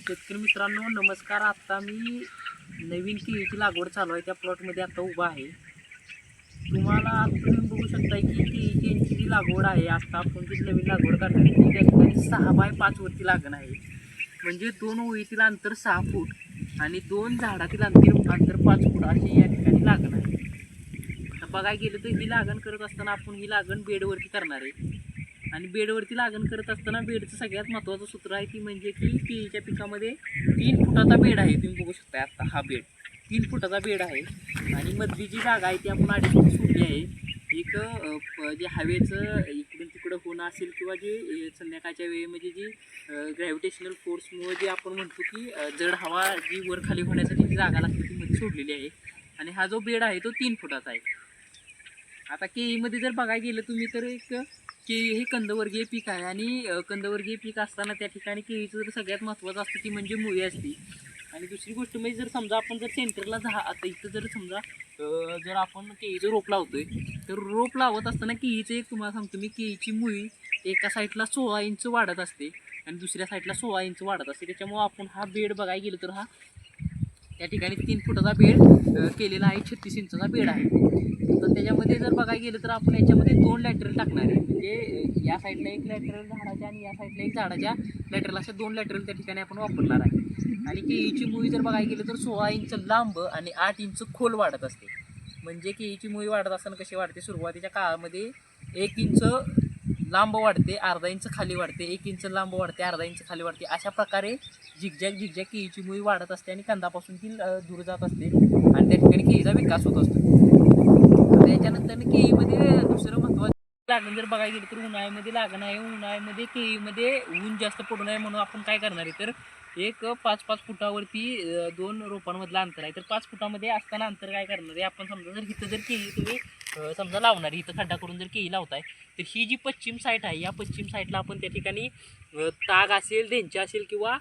शेतकरी मित्रांनो नमस्कार. आत्ता मी नवीन केळीची लागवड चालू आहे. त्या प्लॉटमध्ये आत्ता उभा आहे. तुम्हाला आता तुम्ही बघू शकता की केळीची यांची जी लागवड आहे आत्ता आपण जी नवीन लागवड करणार आहे ती त्या ठिकाणी सहा बाय पाच वरती लागण आहे. म्हणजे दोन ओळीतील अंतर सहा फूट आणि दोन झाडातील अंतर अंतर पाच फूट अशी या ठिकाणी लागण आहे. आता बघायला गेलं तर ही लागण करत असताना आपण ही लागण बेडवरती करणार आहे. आणि बेडवरती लागण करत असताना बेडचं सगळ्यात महत्त्वाचं सूत्र आहे ती म्हणजे की केळीच्या पिकामध्ये तीन फुटाचा बेड आहे. तुम्ही बघू शकता आत्ता हा बेड. तीन फुटाचा बेड आहे. आणि मधली जी जागा आहे ती आपण अडीच फूट सोडली आहे. एक जे हवेचं इकडून तिकडं होणं असेल किंवा जे संध्याकाळच्या वेळेमध्ये म्हणजे जी ग्रॅव्हिटेशनल फोर्समुळे जे आपण म्हणतो की जड हवा जी वर खाली होण्यासाठी जी जागा लागते ती मध्ये सोडलेली आहे. आणि हा जो बेड आहे तो तीन फुटाचा आहे. आता केळीमध्ये जर बघायला गेलं तुम्ही तर एक केळी हे कंदवर्गीय पीक आहे आणि कंदवर्गीय पीक असताना त्या ठिकाणी केळीचं जर सगळ्यात महत्त्वाचं असतं ती म्हणजे मुळी असते. आणि दुसरी गोष्ट म्हणजे जर समजा आपण जर सेंटरला झा आता इथं जर समजा जर आपण केळीचं रोप लावतोय तर रोप लावत असताना केळीचं एक तुम्हाला सांगतो मी केळीची मुळी एका साईडला सोळा इंच वाढत असते आणि दुसऱ्या साईडला सोळा इंच वाढत असते. त्याच्यामुळं आपण हा बेड बघायला गेलो तर हा त्या ठिकाणी तीन फुटाचा बेड केलेला आहे छत्तीस इंचाचा बेड आहे. तर त्याच्यामध्ये जर बघायला गेलं तर आपण याच्यामध्ये दोन लॅटरल टाकणार आहे. म्हणजे या साईडला एक लॅटरल झाडाच्या आणि या साईडला एक झाडाच्या लॅटरल अशा दोन लॅटरल त्या ठिकाणी आपण वापरणार आहे. आणि केळीची मुळी जर बघायला गेलं तर सोळा इंच लांब आणि आठ इंच खोल वाढत असते. म्हणजे केळीची मुळी वाढत असताना कशी वाढते? सुरुवातीच्या काळामध्ये एक इंच लांब वाढते अर्धा इंच खाली वाढते एक इंच लांब वाढते अर्धा इंच खाली वाढते अशा प्रकारे झिगझॅग झिगझॅग केळीची मुळी वाढत असते आणि कंदापासून ती दूर जात असते आणि त्या ठिकाणी केळीचा विकास होत असतो. त्याच्यानंतर केळीमध्ये दुसरं महत्त्वाचं लागण जर बघायला गेलं तर उन्हाळ्यामध्ये लागण आहे. उन्हाळ्यामध्ये केळीमध्ये ऊन जास्त पडू नये म्हणून आपण काय करणार आहे? तर एक पाच पाच फुटावरती दोन रोपांमधलं अंतर आहे. तर पाच फुटामध्ये असताना अंतर काय करणार आहे? आपण समजा जर इथं जर केळी तुम्ही समजा लावणार इथं खड्डा करून जर केळी लावताय तर ही जी पश्चिम साईड आहे या पश्चिम साईडला आपण त्या ठिकाणी ताग असेल देंच्या असेल किंवा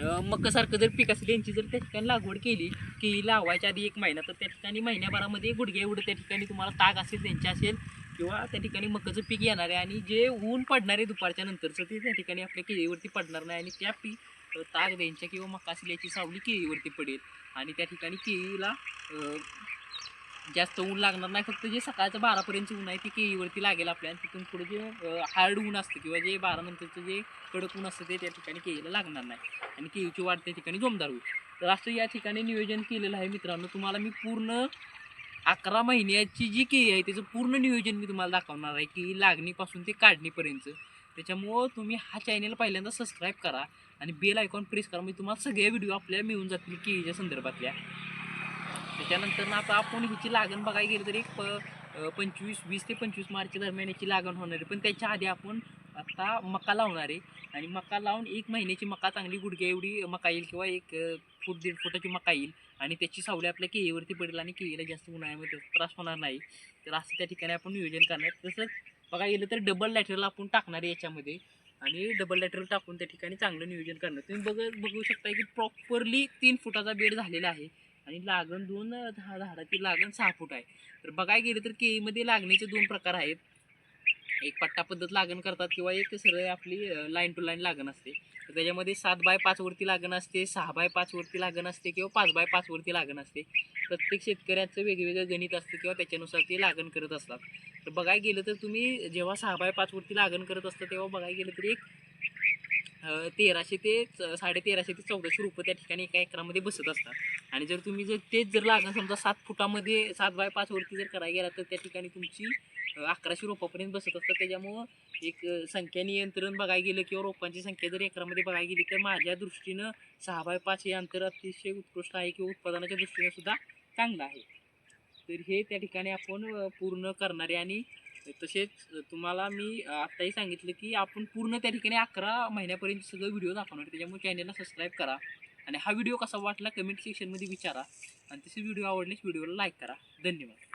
अ, मकासारखं जर पीक असेल यांची जर त्या ठिकाणी लागवड केली केळी लावायच्या आधी एक महिना तर त्या ठिकाणी महिन्याभरामध्ये गुडघ्या एवढं त्या ठिकाणी तुम्हाला ताग असेल त्यांच्या असेल किंवा त्या ठिकाणी मकाचं पीक येणार आहे आणि जे ऊन पडणार आहे दुपारच्या नंतरचं ते त्या ठिकाणी आपल्या केळीवरती पडणार नाही आणि त्या पीक ताग द्यांच्या किंवा मका असेल याची सावली केळीवरती पडेल. आणि त्या ठिकाणी केळीला जास्त ऊन लागणार नाही फक्त जे सकाळचं बारापर्यंत ऊन आहे ते केळीवरती लागेल आपल्या तिथून पुढे जे हार्ड ऊन असतं किंवा जे बारानंतरचं जे कडक ऊन असतं ते त्या ठिकाणी केळीला लागणार नाही. आणि केळीची वाढ त्या ठिकाणी जोमदार होईल. तर असं या ठिकाणी नियोजन केलेलं आहे मित्रांनो. तुम्हाला मी पूर्ण अकरा महिन्याची जी केळी आहे त्याचं पूर्ण नियोजन मी तुम्हाला दाखवणार आहे. की लागणीपासून ते काढणीपर्यंत. त्याच्यामुळं तुम्ही हा चॅनल पहिल्यांदा सबस्क्राईब करा आणि बेल आयकॉन प्रेस करा. म्हणजे तुम्हाला सगळ्या व्हिडिओ आपल्याला मिळून जातील केळीच्या संदर्भातल्या. त्याच्यानंतर ना आता आपण हिची लागण बघायला गेलं तर एक प पंचवीस वीस ते पंचवीस मार्च दरम्यान याची लागण होणार आहे. पण त्याच्या आधी आपण आता मका लावणार आहे. आणि मका लावून एक महिन्याची मका चांगली गुडघ्या एवढी मका येईल किंवा एक फूट दीड फुटाची मका येईल. आणि त्याची सावली आपल्या केळीवरती पडेल आणि केळीला जास्त उन्हाळ्यामध्ये त्रास होणार नाही. तर असं त्या ठिकाणी आपण नियोजन करणार तसंच बघा गेलं तर डबल लॅटरल आपण टाकणार आहे याच्यामध्ये. आणि डबल लॅटरल टाकून त्या ठिकाणी चांगलं नियोजन करणार तुम्ही बघ बघू शकता की प्रॉपरली तीन फुटाचा बेड झालेला आहे. आणि लागण दोन झाडाची लागण सहा फूट आहे. तर बघायला गेलं तर केळीमध्ये लागणीचे दोन प्रकार आहेत. एक पट्टा पद्धत लागण करतात किंवा एक सरळ आपली लाईन टू लाईन लागण असते. तर त्याच्यामध्ये सात बाय पाचवरती लागण असते सहा बाय पाचवरती लागण असते किंवा पाच बाय पाचवरती लागण असते. प्रत्येक शेतकऱ्याचं वेगवेगळं गणित असतं किंवा त्याच्यानुसार ते लागण करत असतात. तर बघायला गेलं तर तुम्ही जेव्हा सहा बाय पाचवरती लागण करत असता तेव्हा बघायला गेलं तर एक तेराशे ते च- साडे तेराशे ते चौदाशे रुपये त्या ठिकाणी एका एकरामध्ये बसत असतात. आणि जर तुम्ही जर तेच जर लागण समजा सात फुटामध्ये सात बाय पाचवरती जर करायला गेला तर त्या ठिकाणी तुमची अकराशे रोपापर्यंत बसत असतात. त्याच्यामुळं एक संख्या नियंत्रण बघायला गेलं किंवा रोपांची संख्या जर एकरामध्ये बघायला गेली तर माझ्या दृष्टीनं सहा बाय पाच हे अंतर अतिशय उत्कृष्ट आहे किंवा उत्पादनाच्या दृष्टीनं सुद्धा चांगलं आहे. तर हे त्या ठिकाणी आपण पूर्ण करणारे आणि तसेच तुम्हाला मी आत्ताही सांगितलं की आपण पूर्ण त्या ठिकाणी अकरा महिन्यापर्यंत सगळं व्हिडिओ दाखवणार त्याच्यामुळे चॅनलला सबस्क्राईब करा आणि हा व्हिडिओ कसा वाटला कमेंट सेक्शनमध्ये विचारा आणि तसे व्हिडिओ आवडल्यास व्हिडिओला लाईक करा. धन्यवाद.